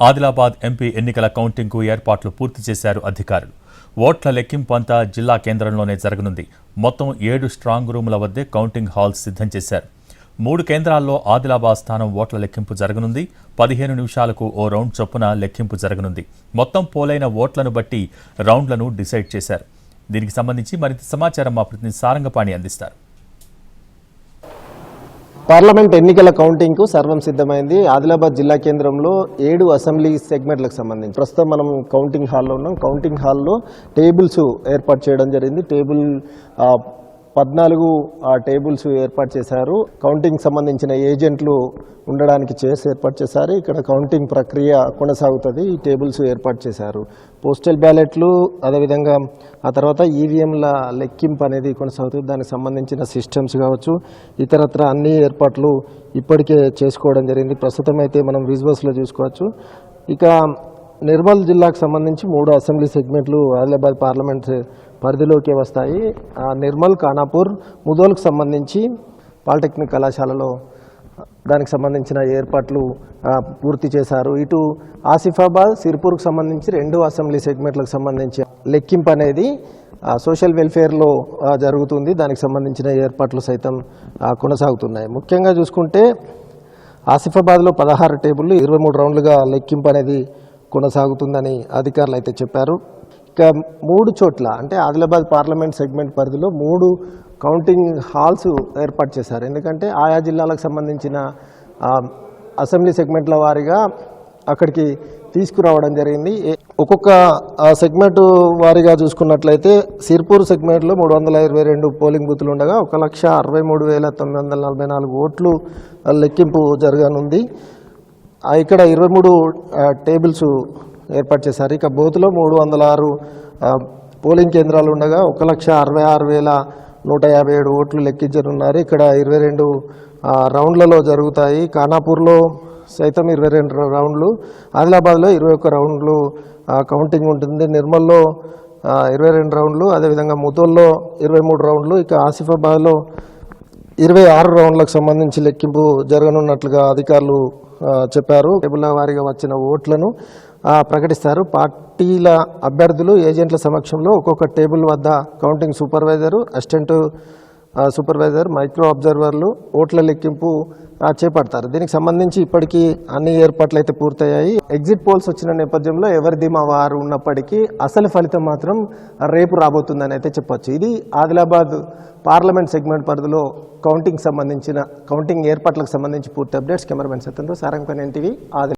Adilabad MP ఎన్నికల కౌంటింగ్కు ఏర్పాట్లు పూర్తి చేశారు అధికారులు. ఓట్ల లెక్కింపు అంతా జిల్లా కేంద్రంలోనే జరగనుంది. మొత్తం ఏడు స్ట్రాంగ్ రూముల వద్దే కౌంటింగ్ హాల్స్ సిద్ధం చేశారు. మూడు కేంద్రాల్లో ఆదిలాబాద్ స్థానం ఓట్ల లెక్కింపు జరగనుంది. పదిహేను నిమిషాలకు ఓ రౌండ్ చొప్పున లెక్కింపు జరగనుంది. మొత్తం పోలైన ఓట్లను బట్టి రౌండ్లను డిసైడ్ చేశారు. దీనికి సంబంధించి మరింత సమాచారం మా ప్రతినిధి సారంగపాణి అందిస్తారు. పార్లమెంట్ ఎన్నికల కౌంటింగ్కు సర్వం సిద్ధమైంది. ఆదిలాబాద్ జిల్లా కేంద్రంలో ఏడు అసెంబ్లీ సెగ్మెంట్లకు సంబంధించి ప్రస్తుతం మనం కౌంటింగ్ హాల్లో ఉన్నాం. కౌంటింగ్ హాల్లో టేబుల్స్ ఏర్పాటు చేయడం జరిగింది. టేబుల్ పద్నాలుగు ఆ టేబుల్స్ ఏర్పాటు చేశారు. కౌంటింగ్ సంబంధించిన ఏజెంట్లు ఉండడానికి చైర్స్ ఏర్పాటు చేశారు. ఇక్కడ కౌంటింగ్ ప్రక్రియ కొనసాగుతుంది. ఈ టేబుల్స్ ఏర్పాటు చేశారు. పోస్టల్ బ్యాలెట్లు అదేవిధంగా ఆ తర్వాత ఈవీఎంల లెక్కింపు అనేది కొనసాగుతుంది. దానికి సంబంధించిన సిస్టమ్స్ కావచ్చు ఇతరత్ర అన్ని ఏర్పాట్లు ఇప్పటికే చేసుకోవడం జరిగింది. ప్రస్తుతం అయితే మనం విజువల్స్లో చూసుకోవచ్చు. ఇక నిర్మల్ జిల్లాకు సంబంధించి మూడు అసెంబ్లీ సెగ్మెంట్లు ఆదిలాబాద్ పార్లమెంట్ పరిధిలోకి వస్తాయి. ఆ నిర్మల్ ఖానాపూర్ ముదోల్కు సంబంధించి పాలిటెక్నిక్ కళాశాలలో దానికి సంబంధించిన ఏర్పాట్లు పూర్తి చేశారు. ఇటు ఆసిఫాబాద్ సిర్పూర్కు సంబంధించి రెండు అసెంబ్లీ సెగ్మెంట్లకు సంబంధించి లెక్కింపు అనేది సోషల్ వెల్ఫేర్లో జరుగుతుంది. దానికి సంబంధించిన ఏర్పాట్లు సైతం కొనసాగుతున్నాయి. ముఖ్యంగా చూసుకుంటే ఆసిఫాబాద్లో పదహారు టేబుల్లు ఇరవై మూడు రౌండ్లుగా లెక్కింపు అనేది కొనసాగుతుందని అధికారులు అయితే చెప్పారు. మూడు చోట్ల అంటే ఆదిలాబాద్ పార్లమెంట్ సెగ్మెంట్ పరిధిలో మూడు కౌంటింగ్ హాల్స్ ఏర్పాటు చేశారు. ఎందుకంటే ఆయా జిల్లాలకు సంబంధించిన అసెంబ్లీ సెగ్మెంట్ల వారీగా అక్కడికి తీసుకురావడం జరిగింది. ఒక్కొక్క సెగ్మెంట్ వారీగా చూసుకున్నట్లయితే సిర్పూర్ సెగ్మెంట్లో మూడు వందల ఇరవై రెండు పోలింగ్ బూతులు ఉండగా ఒక లక్ష అరవై మూడు వేల తొమ్మిది వందల నలభై నాలుగు ఓట్లు లెక్కింపు జరగనుంది. ఇక్కడ ఇరవై మూడు టేబుల్స్ ఏర్పాటు చేశారు. ఇక బూత్లో మూడు వందల ఆరు పోలింగ్ కేంద్రాలు ఉండగా ఒక లక్ష అరవై ఆరు వేల నూట యాభై ఏడు ఓట్లు లెక్కించనున్నారు. ఇక్కడ ఇరవై రెండు రౌండ్లలో జరుగుతాయి. ఖానాపూర్లో సైతం ఇరవై రెండు రౌండ్లు. ఆదిలాబాద్లో ఇరవై ఒక్క రౌండ్లు కౌంటింగ్ ఉంటుంది. నిర్మల్లో ఇరవై రెండు రౌండ్లు. అదేవిధంగా ముతోల్లో ఇరవై మూడు రౌండ్లు. ఇక ఆసిఫాబాద్లో ఇరవై ఆరు రౌండ్లకు సంబంధించి లెక్కింపు జరగనున్నట్లుగా అధికారులు చెప్పారు. టేబుల్ వారీగా వచ్చిన ఓట్లను ప్రకటిస్తారు. పార్టీల అభ్యర్థులు ఏజెంట్ల సమక్షంలో ఒక్కొక్క టేబుల్ వద్ద counting supervisor assistant supervisor micro అబ్జర్వర్లు ఓట్ల లెక్కింపు చేపడతారు. దీనికి సంబంధించి ఇప్పటికీ అన్ని ఏర్పాట్లు అయితే పూర్తయ్యాయి. ఎగ్జిట్ పోల్స్ వచ్చిన నేపథ్యంలో ఎవరి ధీమా వారు ఉన్నప్పటికీ అసలు ఫలితం మాత్రం రేపు రాబోతుందని అయితే చెప్పొచ్చు. ఇది ఆదిలాబాద్ పార్లమెంట్ సెగ్మెంట్ పరిధిలో కౌంటింగ్ సంబంధించిన కౌంటింగ్ ఏర్పాట్లకు సంబంధించి పూర్తి అప్డేట్స్. కెమెరామెన్ సత్యంతో సారంగపల్లి ఎన్టీవీ ఆది